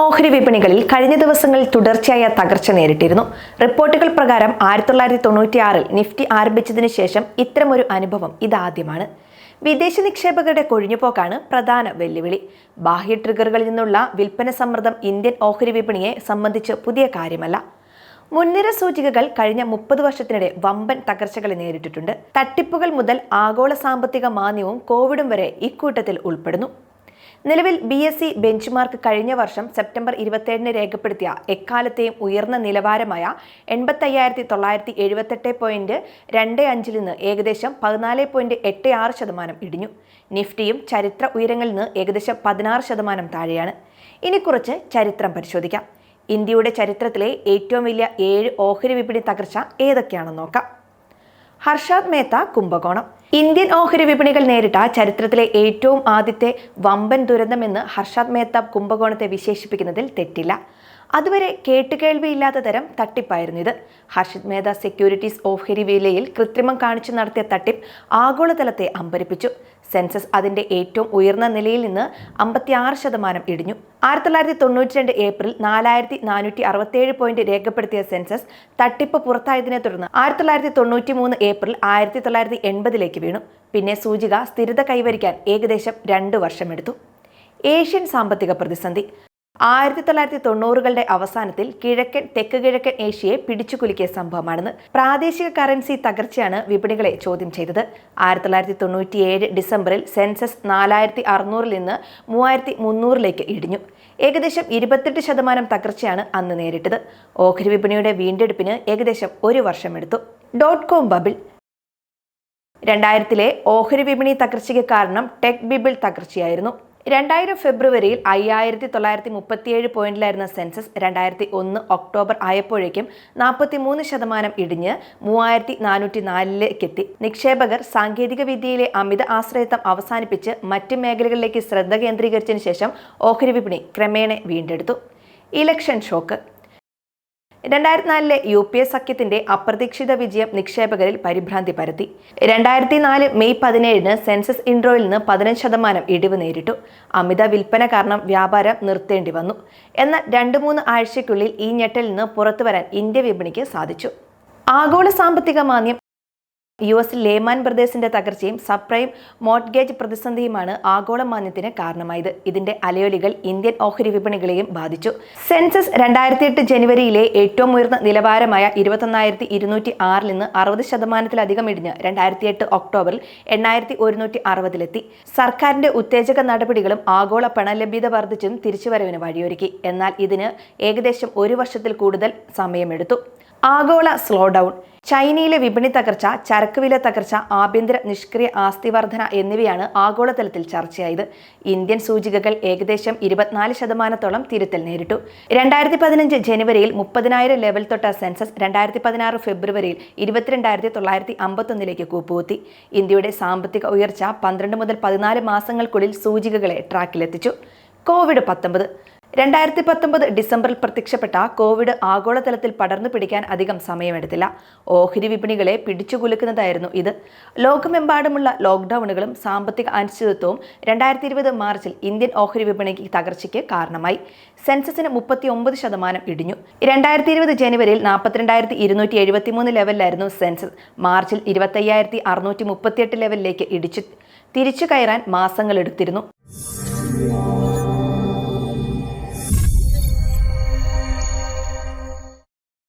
ഓഹരി വിപണികളിൽ കഴിഞ്ഞ ദിവസങ്ങളിൽ തുടർച്ചയായ തകർച്ച നേരിട്ടിരുന്നു. റിപ്പോർട്ടുകൾ പ്രകാരം ആയിരത്തി തൊള്ളായിരത്തി തൊണ്ണൂറ്റിയാറിൽ നിഫ്റ്റി ആരംഭിച്ചതിന് ശേഷം ഇത്തരമൊരു അനുഭവം ഇതാദ്യമാണ്. വിദേശ നിക്ഷേപകരുടെ കൊഴിഞ്ഞുപോക്കാണ് പ്രധാന വെല്ലുവിളി. ബാഹ്യ ട്രിഗറുകളിൽ നിന്നുള്ള വിൽപ്പന സമ്മർദ്ദം ഇന്ത്യൻ ഓഹരി വിപണിയെ സംബന്ധിച്ച് പുതിയ കാര്യമല്ല. മുൻനിര സൂചികകൾ കഴിഞ്ഞ മുപ്പത് വർഷത്തിനിടെ വമ്പൻ തകർച്ചകളെ നേരിട്ടിട്ടുണ്ട്. തട്ടിപ്പുകൾ മുതൽ ആഗോള സാമ്പത്തിക മാന്ദ്യവും കോവിഡും വരെ ഇക്കൂട്ടത്തിൽ ഉൾപ്പെടുന്നു. നിലവിൽ ബി എസ് സി ബെഞ്ച്മാർക്ക് കഴിഞ്ഞ വർഷം സെപ്റ്റംബർ ഇരുപത്തേഴിന് രേഖപ്പെടുത്തിയ എക്കാലത്തെയും ഉയർന്ന നിലവാരമായ എൺപത്തയ്യായിരത്തി തൊള്ളായിരത്തി എഴുപത്തെട്ട് പോയിന്റ് രണ്ട് അഞ്ചിൽ നിന്ന് ഏകദേശം പതിനാല് പോയിന്റ് എട്ട് ആറ് ശതമാനം ഇടിഞ്ഞു. നിഫ്റ്റിയും ചരിത്ര ഉയരങ്ങളിൽ നിന്ന് ഏകദേശം പതിനാറ് ശതമാനം താഴെയാണ്. ഇനി കുറച്ച് ചരിത്രം പരിശോധിക്കാം. ഇന്ത്യയുടെ ചരിത്രത്തിലെ ഏറ്റവും വലിയ ഏഴ് ഓഹരി വിപണി തകർച്ച ഏതൊക്കെയാണെന്ന് നോക്കാം. ഹർഷാദ് മേത്ത കുംഭകോണം. ഇന്ത്യൻ ഓഹരി വിപണികൾ നേരിട്ട ചരിത്രത്തിലെ ഏറ്റവും ആദ്യത്തെ വമ്പൻ ദുരന്തമെന്ന് ഹർഷാദ് മേത്ത കുംഭകോണത്തെ വിശേഷിപ്പിക്കുന്നതിൽ തെറ്റില്ല. അതുവരെ കേട്ടുകേൾവിയില്ലാത്ത തരം തട്ടിപ്പായിരുന്നു ഇത്. ഹർഷിത് മേധ സെക്യൂരിറ്റീസ് ഓഹരി വിലയിൽ കൃത്രിമം കാണിച്ചു നടത്തിയ തട്ടിപ്പ് ആഗോളതലത്തെ അമ്പരിപ്പിച്ചു. സെൻസസ് അതിന്റെ ഏറ്റവും ഉയർന്ന നിലയിൽ നിന്ന് അമ്പത്തിയാറ് ശതമാനം ഇടിഞ്ഞു. ആയിരത്തി തൊള്ളായിരത്തി തൊണ്ണൂറ്റി രണ്ട് ഏപ്രിൽ നാലായിരത്തി നാനൂറ്റി അറുപത്തിയേഴ് പോയിന്റ് രേഖപ്പെടുത്തിയ സെൻസസ് തട്ടിപ്പ് പുറത്തായതിനെ തുടർന്ന് ആയിരത്തി തൊള്ളായിരത്തി തൊണ്ണൂറ്റി മൂന്ന് ഏപ്രിൽ ആയിരത്തി തൊള്ളായിരത്തി എൺപതിലേക്ക് വീണു. പിന്നെ സൂചിക സ്ഥിരത കൈവരിക്കാൻ ഏകദേശം രണ്ട് വർഷമെടുത്തു. ഏഷ്യൻ സാമ്പത്തിക പ്രതിസന്ധി. ആയിരത്തി തൊള്ളായിരത്തി തൊണ്ണൂറുകളുടെ അവസാനത്തിൽ കിഴക്കൻ തെക്ക് കിഴക്കൻ ഏഷ്യയെ പിടിച്ചുകുലുക്കിയ സംഭവമാണെന്ന് പ്രാദേശിക കറൻസി തകർച്ചയാണ് വിപണികളെ ചോദ്യം ചെയ്തത്. ആയിരത്തി തൊള്ളായിരത്തി തൊണ്ണൂറ്റിയേഴ് ഡിസംബറിൽ സെൻസസ് നാലായിരത്തി അറുന്നൂറിൽ നിന്ന് മൂവായിരത്തി മുന്നൂറിലേക്ക് ഇടിഞ്ഞു. ഏകദേശം ഇരുപത്തെട്ട് ശതമാനം തകർച്ചയാണ് അന്ന് നേരിട്ടത്. ഓഹരി വിപണിയുടെ വീണ്ടെടുപ്പിന് ഏകദേശം ഒരു വർഷമെടുത്തു. Dot com bubble. രണ്ടായിരത്തിലെ ഓഹരി വിപണി തകർച്ചയ്ക്ക് കാരണം ടെക് ബിബിൾ തകർച്ചയായിരുന്നു. രണ്ടായിരം ഫെബ്രുവരിയിൽ അയ്യായിരത്തി തൊള്ളായിരത്തി മുപ്പത്തിയേഴ് പോയിന്റിലായിരുന്ന സെൻസസ് രണ്ടായിരത്തി ഒന്ന് ഒക്ടോബർ ആയപ്പോഴേക്കും നാൽപ്പത്തി മൂന്ന് ശതമാനം ഇടിഞ്ഞ് മൂവായിരത്തി നാനൂറ്റി നാലിലേക്കെത്തി നിക്ഷേപകർ സാങ്കേതിക വിദ്യയിലെ അമിത ആശ്രയത്വം അവസാനിപ്പിച്ച് മറ്റ് മേഖലകളിലേക്ക് ശ്രദ്ധ കേന്ദ്രീകരിച്ചതിന് ശേഷം ഓഹരി വിപണി ക്രമേണ വീണ്ടെടുത്തു. Election shock. രണ്ടായിരത്തി നാലിലെ യു പി എസ് സഖ്യത്തിന്റെ അപ്രതീക്ഷിത വിജയം നിക്ഷേപകരിൽ പരിഭ്രാന്തി പരത്തി. രണ്ടായിരത്തി നാല് മെയ് പതിനേഴിന് സെൻസസ് ഇൻട്രോയിൽ നിന്ന് പതിനഞ്ച് ശതമാനം ഇടിവ് നേരിട്ടു. അമിത വിൽപ്പന കാരണം വ്യാപാരം നിർത്തേണ്ടി വന്നു. എന്നാൽ രണ്ട് മൂന്ന് ആഴ്ചയ്ക്കുള്ളിൽ ഈ ഞെട്ടിൽ നിന്ന് പുറത്തുവരാൻ ഇന്ത്യ വിപണിക്ക് സാധിച്ചു. ആഗോള സാമ്പത്തിക മാന്ദ്യം യു എസ് ലേമാൻ ബ്രദേഴ്സിന്റെ തകർച്ചയും സബ്പ്രൈം മോർട്ട്ഗേജ് പ്രതിസന്ധിയുമാണ് ആഗോള മാന്യത്തിന് കാരണമായത്. ഇതിന്റെ അലയൊലികൾ ഇന്ത്യൻ ഓഹരി വിപണികളെയും ബാധിച്ചു. സെൻസസ് രണ്ടായിരത്തി എട്ട് ജനുവരിയിലെ ഏറ്റവും ഉയർന്ന നിലവാരമായ ഇരുപത്തൊന്നായിരത്തി ഇരുന്നൂറ്റി ആറിൽ നിന്ന് അറുപത് ശതമാനത്തിലധികം ഇടിഞ്ഞ് രണ്ടായിരത്തി എട്ട് ഒക്ടോബറിൽ എണ്ണായിരത്തി ഒരുന്നൂറ്റി അറുപതിലെത്തി സർക്കാരിന്റെ ഉത്തേജക നടപടികളും ആഗോള പണലഭ്യത വർദ്ധിച്ചും തിരിച്ചുവരവിന് വഴിയൊരുക്കി. എന്നാൽ ഇതിന് ഏകദേശം ഒരു വർഷത്തിൽ കൂടുതൽ സമയമെടുത്തു. ആഗോള സ്ലോ ഡൗൺ ചൈനയിലെ വിപണി തകർച്ച ചരക്ക് വില തകർച്ച ആഭ്യന്തര നിഷ്ക്രിയ ആസ്തി വർധന എന്നിവയാണ് ആഗോളതലത്തിൽ ചർച്ചയായത്. ഇന്ത്യൻ സൂചികകൾ ഏകദേശം ഇരുപത്തിനാല് ശതമാനത്തോളം തിരുത്തൽ നേരിട്ടു. രണ്ടായിരത്തി പതിനഞ്ച് ജനുവരിയിൽ മുപ്പതിനായിരം ലെവൽ തൊട്ട സെൻസസ് രണ്ടായിരത്തി പതിനാറ് ഫെബ്രുവരിയിൽ ഇരുപത്തിരണ്ടായിരത്തി തൊള്ളായിരത്തി അമ്പത്തൊന്നിലേക്ക് കൂപ്പുകുത്തി. ഇന്ത്യയുടെ സാമ്പത്തിക ഉയർച്ച പന്ത്രണ്ട് മുതൽ പതിനാല് മാസങ്ങൾക്കുള്ളിൽ സൂചികകളെ ട്രാക്കിലെത്തിച്ചു കോവിഡ് പത്തൊമ്പത് രണ്ടായിരത്തി പത്തൊമ്പത് ഡിസംബറിൽ പ്രത്യക്ഷപ്പെട്ട കോവിഡ് ആഗോളതലത്തിൽ പടർന്നു പിടിക്കാൻ അധികം സമയമെടുത്തില്ല. ഓഹരി വിപണികളെ പിടിച്ചുകുലുക്കുന്നതായിരുന്നു ഇത്. ലോകമെമ്പാടുമുള്ള ലോക്ക്ഡൌണുകളും സാമ്പത്തിക അനിശ്ചിതത്വവും രണ്ടായിരത്തി ഇരുപത് മാർച്ചിൽ ഇന്ത്യൻ ഓഹരി വിപണിക്ക് തകർച്ചയ്ക്ക് കാരണമായി. സെൻസസിന് മുപ്പത്തി ഒമ്പത് ശതമാനം ഇടിഞ്ഞു. രണ്ടായിരത്തി ഇരുപത് ജനുവരിയിൽ നാൽപ്പത്തിരണ്ടായിരത്തി ഇരുന്നൂറ്റി എഴുപത്തി മൂന്ന് ലെവലിലായിരുന്നു സെൻസസ്. മാർച്ചിൽ ഇരുപത്തയ്യായിരത്തി അറുന്നൂറ്റി മുപ്പത്തിയെട്ട് ലെവലിലേക്ക് ഇടിച്ചു. തിരിച്ചു കയറാൻ മാസങ്ങളെടുത്തിരുന്നു